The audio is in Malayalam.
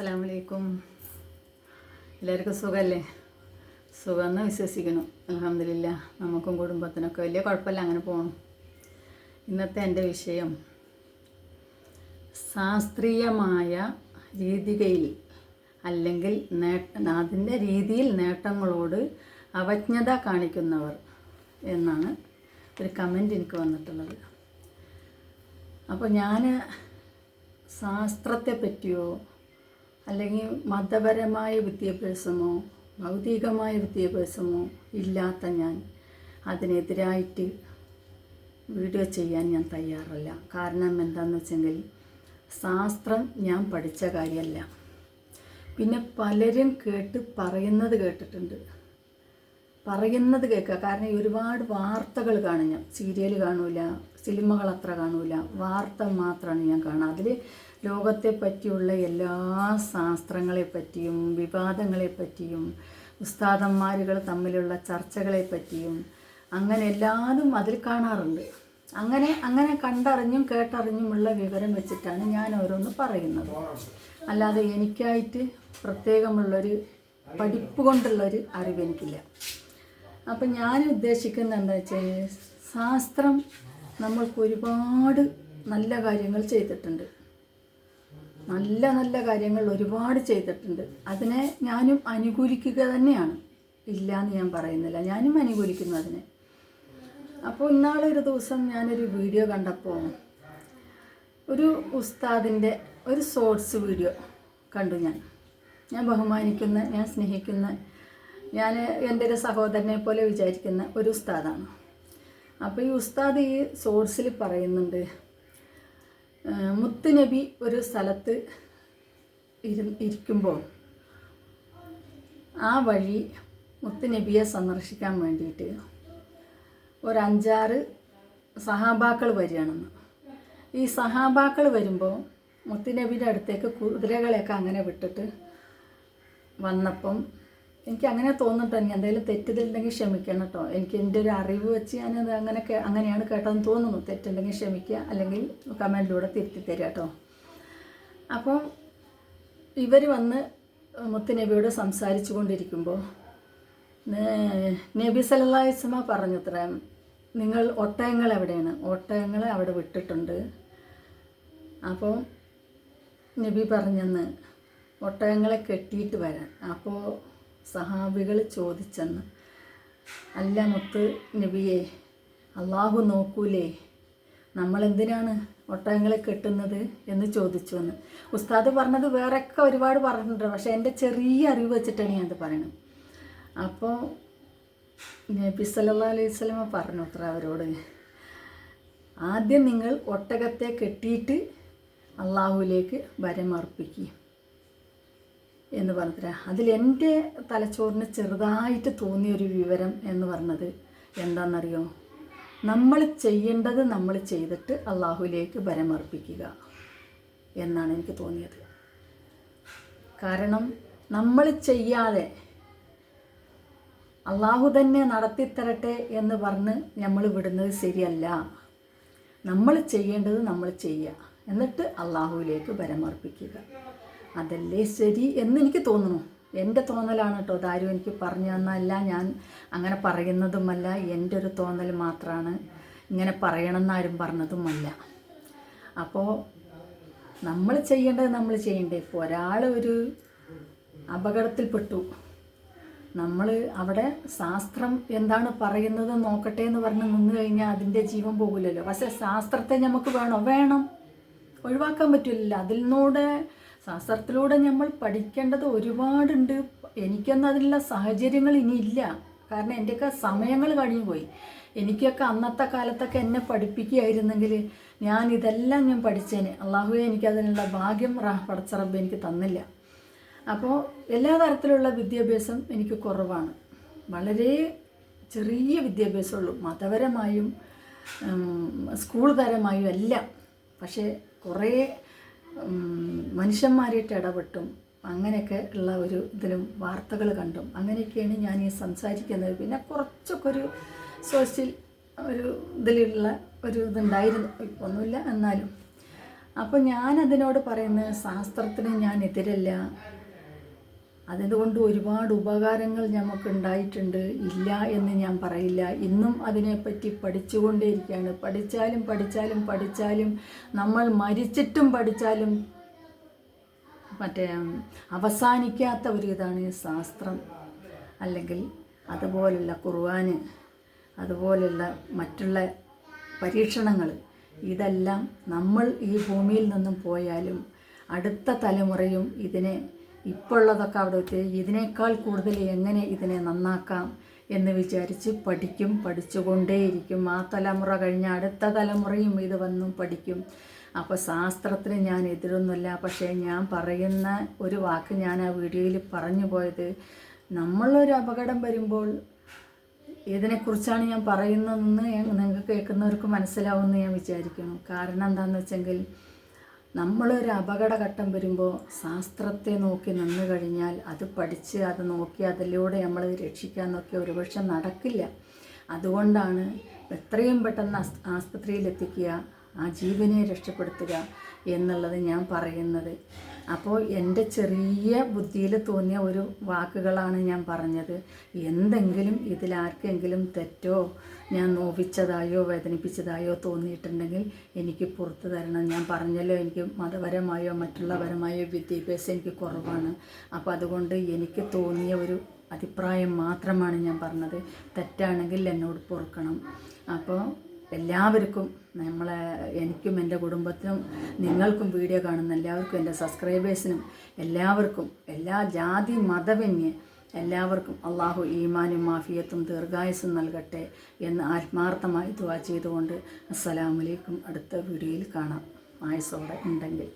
അസ്സാം വലൈക്കും എല്ലാവർക്കും സുഖമല്ലേ സുഖമെന്ന് വിശ്വസിക്കണം അലഹമില്ല നമുക്കും കുടുംബത്തിനൊക്കെ വലിയ കുഴപ്പമില്ല അങ്ങനെ പോകണം ഇന്നത്തെ എന്റെ വിഷയം ശാസ്ത്രീയമായ രീതികയിൽ അല്ലെങ്കിൽ നേട്ട അതിന്റെ രീതിയിൽ നേട്ടങ്ങളോട് അവജ്ഞത കാണിക്കുന്നവർ എന്നാണ് ഒരു കമന്റ് എനിക്ക് വന്നിട്ടുള്ളത്. അപ്പോൾ ഞാൻ ശാസ്ത്രത്തെ പറ്റിയോ അല്ലെങ്കിൽ മതപരമായ വിദ്യാഭ്യാസമോ ഭൗതികമായ വിദ്യാഭ്യാസമോ ഇല്ലാത്ത ഞാൻ അതിനെതിരായിട്ട് വീഡിയോ ചെയ്യാൻ ഞാൻ തയ്യാറല്ല. കാരണം എന്താണെന്ന് വെച്ചെങ്കിൽ ശാസ്ത്രം ഞാൻ പഠിച്ച കാര്യമല്ല. പിന്നെ പലരും കേട്ട് പറയുന്നത് കേട്ടിട്ടുണ്ട്. പറയുന്നത് കേൾക്കുക. കാരണം ഒരുപാട് വാർത്തകൾ കാണും ഞാൻ. സീരിയൽ കാണൂല സിനിമകൾ അത്ര കാണൂല. വാർത്ത മാത്രമാണ് ഞാൻ കാണുക. അതിൽ ലോകത്തെ പറ്റിയുള്ള എല്ലാ ശാസ്ത്രങ്ങളെ പറ്റിയും വിവാദങ്ങളെ പറ്റിയും ഉസ്താദന്മാരുകൾ തമ്മിലുള്ള ചർച്ചകളെ പറ്റിയും അങ്ങനെ എല്ലാതും അതിൽ കാണാറുണ്ട്. അങ്ങനെ അങ്ങനെ കണ്ടറിഞ്ഞും കേട്ടറിഞ്ഞുമുള്ള വിവരം വെച്ചിട്ടാണ് ഞാൻ ഓരോന്ന് പറയുന്നത്. അല്ലാതെ എനിക്കായിട്ട് പ്രത്യേകമുള്ളൊരു പഠിപ്പ് കൊണ്ടുള്ളൊരു അറിവ് എനിക്കില്ല. അപ്പം ഞാൻ ഉദ്ദേശിക്കുന്നത് എന്താ വെച്ചാൽ ശാസ്ത്രം നമ്മൾക്ക് ഒരുപാട് നല്ല കാര്യങ്ങൾ ചെയ്തിട്ടുണ്ട്. നല്ല നല്ല കാര്യങ്ങൾ ഒരുപാട് ചെയ്തിട്ടുണ്ട്. അതിനെ ഞാനും അനുകൂലിക്കുക തന്നെയാണ്. ഇല്ല എന്ന് ഞാൻ പറയുന്നില്ല. ഞാനും അനുകൂലിക്കുന്നു അതിനെ. അപ്പോൾ ഇന്നാളൊരു ദിവസം ഞാനൊരു വീഡിയോ കണ്ടപ്പോൾ ഒരു ഉസ്താദിന്റെ ഒരു ഷോർട്സ് വീഡിയോ കണ്ടു ഞാൻ. ഞാൻ ബഹുമാനിക്കുന്ന ഞാൻ സ്നേഹിക്കുന്ന ഞാൻ എന്റെ ഒരു സഹോദരനെ പോലെ വിചാരിക്കുന്ന ഒരു ഉസ്താദാണ്. അപ്പോൾ ഈ ഉസ്താദ് ഈ സോഴ്സിൽ പറയുന്നുണ്ട് മുത്തുനബി ഒരു സ്ഥലത്ത് ഇരു ഇരിക്കുമ്പോൾ ആ വഴി മുത്തുനബിയെ സന്ദർശിക്കാൻ വേണ്ടിയിട്ട് ഒരു അഞ്ചാറ് സഹാബാക്കൾ വരികയാണെന്ന്. ഈ സഹാബാക്കൾ വരുമ്പോൾ മുത്തുനബിയുടെ അടുത്തേക്ക് കുതിരകളെയൊക്കെ അങ്ങനെ വിട്ടിട്ട് വന്നപ്പം എനിക്ക് അങ്ങനെ തോന്നിട്ടോ ഇനി എന്തെങ്കിലും തെറ്റിതുണ്ടെങ്കിൽ ക്ഷമിക്കണം കേട്ടോ എനിക്ക് എന്റെ ഒരു അറിവ് വെച്ച് ഞാനത് അങ്ങനെ അങ്ങനെയാണ് കേട്ടതെന്ന് തോന്നുന്നു. തെറ്റുണ്ടെങ്കിൽ ക്ഷമിക്കുക അല്ലെങ്കിൽ കമന്റിലൂടെ തിരുത്തി തരിക കേട്ടോ അപ്പോൾ ഇവർ വന്ന് മുത്തുനബിയോട് സംസാരിച്ചു കൊണ്ടിരിക്കുമ്പോൾ നബി സല്ലാസ്മ പറഞ്ഞത്ര നിങ്ങൾ ഒട്ടകങ്ങൾ എവിടെയാണ്? ഒട്ടകങ്ങളെ അവിടെ വിട്ടിട്ടുണ്ട്. അപ്പോൾ നബി പറഞ്ഞെന്ന് ഒട്ടകങ്ങളെ കെട്ടിയിട്ട് വരാൻ. അപ്പോൾ സഹാബികൾ ചോദിച്ചെന്ന്. അല്ല മുത്ത് നബിയെ അള്ളാഹു നോക്കൂലേ നമ്മളെന്തിനാണ് ഒട്ടകങ്ങളെ കെട്ടുന്നത് എന്ന് ചോദിച്ചു എന്ന് ഉസ്താദ് പറഞ്ഞത് വേറെയൊക്കെ ഒരുപാട് പറഞ്ഞിട്ടുണ്ട് പക്ഷേ എന്റെ ചെറിയ അറിവ് വെച്ചിട്ടാണ് ഞാനത് പറയുന്നത് അപ്പോൾ നബി സല്ലാ അലൈഹി സ്വലമ പറഞ്ഞു അത്ര അവരോട് ആദ്യം നിങ്ങൾ ഒട്ടകത്തെ കെട്ടിയിട്ട് അള്ളാഹുവിലേക്ക് വരമർപ്പിക്കുക എന്ന് പറഞ്ഞിട്ട്. അതിൽ എന്റെ തലച്ചോറിന് ചെറുതായിട്ട് തോന്നിയ ഒരു വിവരം എന്ന് പറഞ്ഞത് എന്താണെന്നറിയോ? നമ്മൾ ചെയ്യേണ്ടത് നമ്മൾ ചെയ്തിട്ട് അള്ളാഹുലേക്ക് വരമർപ്പിക്കുക എന്നാണ് എനിക്ക് തോന്നിയത്. കാരണം നമ്മൾ ചെയ്യാതെ അള്ളാഹു തന്നെ നടത്തിത്തരട്ടെ എന്ന് പറഞ്ഞ് നമ്മൾ വിടുന്നത് ശരിയല്ല. നമ്മൾ ചെയ്യേണ്ടത് നമ്മൾ ചെയ്യുക. എന്നിട്ട് അള്ളാഹുവിലേക്ക് വരമർപ്പിക്കുക അതല്ലേ ശരി എന്ന് എനിക്ക് തോന്നുന്നു. എന്റെ തോന്നലാണ് കേട്ടോ അതാരും എനിക്ക് പറഞ്ഞു തന്നല്ല ഞാൻ അങ്ങനെ പറയുന്നതുമല്ല. എന്റെ ഒരു തോന്നൽ മാത്രമാണ് ഇങ്ങനെ പറയണമെന്നാരും പറഞ്ഞതുമല്ല. അപ്പോൾ നമ്മൾ ചെയ്യേണ്ടത് നമ്മൾ ചെയ്യണ്ടേ. ഇപ്പോൾ ഒരാൾ ഒരു അപകടത്തിൽപ്പെട്ടു. നമ്മൾ അവിടെ ശാസ്ത്രം എന്താണ് പറയുന്നത് നോക്കട്ടെ എന്ന് പറഞ്ഞ് നിന്ന് കഴിഞ്ഞാൽ അതിന്റെ ജീവൻ പോകില്ലല്ലോ പക്ഷേ ശാസ്ത്രത്തെ നമുക്ക് വേണോ? വേണം. ഒഴിവാക്കാൻ പറ്റില്ല അതിൽ അതിലൂടെ ശാസ്ത്രത്തിലൂടെ നമ്മൾ പഠിക്കേണ്ടത് ഒരുപാടുണ്ട്. എനിക്കൊന്നും അതിനുള്ള സാഹചര്യങ്ങൾ ഇനിയില്ല കാരണം എന്റെയൊക്കെ സമയങ്ങൾ കഴിഞ്ഞു പോയി. എനിക്കൊക്കെ അന്നത്തെ കാലത്തൊക്കെ എന്നെ പഠിപ്പിക്കുകയായിരുന്നെങ്കിൽ ഞാൻ ഇതെല്ലാം ഞാൻ പഠിച്ചേനെ. അള്ളാഹുവെ എനിക്കതിനുള്ള ഭാഗ്യം പടച്ച റബ്ബ് എനിക്ക് തന്നില്ല. അപ്പോൾ എല്ലാ തരത്തിലുള്ള വിദ്യാഭ്യാസം എനിക്ക് കുറവാണ്. വളരെ ചെറിയ വിദ്യാഭ്യാസമുള്ളൂ. മതപരമായും സ്കൂൾ തരമായും എല്ലാം. പക്ഷേ കുറേ മനുഷ്യന്മാരായിട്ട് ഇടപെട്ടും. അങ്ങനെയൊക്കെ ഉള്ള ഒരു ഇതിലും വാർത്തകൾ കണ്ടും. അങ്ങനെയൊക്കെയാണ് ഞാൻ ഈ സംസാരിക്കുന്നത്. പിന്നെ കുറച്ചൊക്കെ ഒരു സോഷ്യൽ ഒരു ഇതിലുള്ള ഒരു ഇതുണ്ടായിരുന്നു. ഒന്നുമില്ല എന്നാലും. അപ്പോൾ ഞാനതിനോട് പറയുന്നത് ശാസ്ത്രത്തിന് ഞാൻ എതിരല്ല. അതുകൊണ്ട് ഒരുപാട് ഉപകാരങ്ങൾ നമുക്ക് ഉണ്ടായിട്ടുണ്ട്. ഇല്ല എന്ന് ഞാൻ പറയില്ല. ഇന്നും അതിനെപ്പറ്റി പഠിച്ചുകൊണ്ടേയിരിക്കുകയാണ്. പഠിച്ചാലും പഠിച്ചാലും പഠിച്ചാലും നമ്മൾ മരിച്ചിട്ടും പഠിച്ചാലും മറ്റേ അവസാനിക്കാത്ത ഒരു ഇതാണ് ശാസ്ത്രം. അല്ലെങ്കിൽ അതുപോലുള്ള ഖുർആന് അതുപോലുള്ള മറ്റുള്ള പരീക്ഷണങ്ങൾ. ഇതെല്ലാം നമ്മൾ ഈ ഭൂമിയിൽ നിന്നും പോയാലും അടുത്ത തലമുറയും ഇതിനെ ഇപ്പോൾ ഉള്ളതൊക്കെ അവിടെ വെച്ച് ഇതിനേക്കാൾ കൂടുതൽ എങ്ങനെ ഇതിനെ നന്നാക്കാം എന്ന് വിചാരിച്ച് പഠിക്കും പഠിച്ചുകൊണ്ടേയിരിക്കും. ആ തലമുറ കഴിഞ്ഞ അടുത്ത തലമുറയും ഇത് വന്നും പഠിക്കും. അപ്പോൾ ശാസ്ത്രത്തിന് ഞാൻ എതിരൊന്നുമില്ല. പക്ഷേ ഞാൻ പറയുന്ന ഒരു വാക്ക് ഞാൻ ആ വീഡിയോയിൽ പറഞ്ഞു പോയത് നമ്മളൊരു അപകടം വരുമ്പോൾ ഇതിനെക്കുറിച്ചാണ് ഞാൻ പറയുന്നതെന്ന് നിങ്ങൾക്ക് കേൾക്കുന്നവർക്ക് മനസ്സിലാവുമെന്ന് ഞാൻ വിചാരിക്കുന്നു. കാരണം എന്താണെന്ന് വെച്ചെങ്കിൽ നമ്മളൊരു അപകടഘട്ടം വരുമ്പോൾ ശാസ്ത്രത്തെ നോക്കി നിന്ന് കഴിഞ്ഞാൽ അത് പഠിച്ച് അത് നോക്കി അതിലൂടെ നമ്മൾ രക്ഷിക്കാൻ നോക്കി ഒരുപക്ഷെ നടക്കില്ല. അതുകൊണ്ടാണ് എത്രയും പെട്ടെന്ന് ആസ്പത്രിയിലെത്തിക്കുക ആ ജീവനെ രക്ഷപ്പെടുത്തുക എന്നുള്ളത് ഞാൻ പറയുന്നത്. അപ്പോൾ എന്റെ ചെറിയ ബുദ്ധിയിൽ തോന്നിയ ഒരു വാക്കുകളാണ് ഞാൻ പറഞ്ഞത്. എന്തെങ്കിലും ഇതിലാർക്കെങ്കിലും തെറ്റോ ഞാൻ നോവിച്ചതായോ വേദനിപ്പിച്ചതായോ തോന്നിയിട്ടുണ്ടെങ്കിൽ എനിക്ക് പുറത്തു തരണം. ഞാൻ പറഞ്ഞല്ലോ എനിക്ക് മതപരമായോ മറ്റുള്ളപരമായോ വിദ്യാഭ്യാസം എനിക്ക് കുറവാണ്. അപ്പോൾ അതുകൊണ്ട് എനിക്ക് തോന്നിയ ഒരു അഭിപ്രായം മാത്രമാണ് ഞാൻ പറഞ്ഞത്. തെറ്റാണെങ്കിൽ എന്നോട് പൊറുക്കണം. അപ്പോൾ എല്ലാവർക്കും നമ്മളെ എനിക്കും എന്റെ കുടുംബത്തിനും നിങ്ങൾക്കും വീഡിയോ കാണുന്ന എല്ലാവർക്കും എന്റെ സബ്സ്ക്രൈബേഴ്സിനും എല്ലാവർക്കും എല്ലാ ജാതി മതവന്യേ എല്ലാവർക്കും അള്ളാഹു ഈമാനും മാഫിയത്തും ദീർഘായുസും നൽകട്ടെ എന്ന് ആത്മാർത്ഥമായി ദുവാ ചെയ്തുകൊണ്ട് അസ്സലാമലൈക്കും അടുത്ത വീഡിയോയിൽ കാണാം. ആയുസോടെ ഉണ്ടെങ്കിൽ.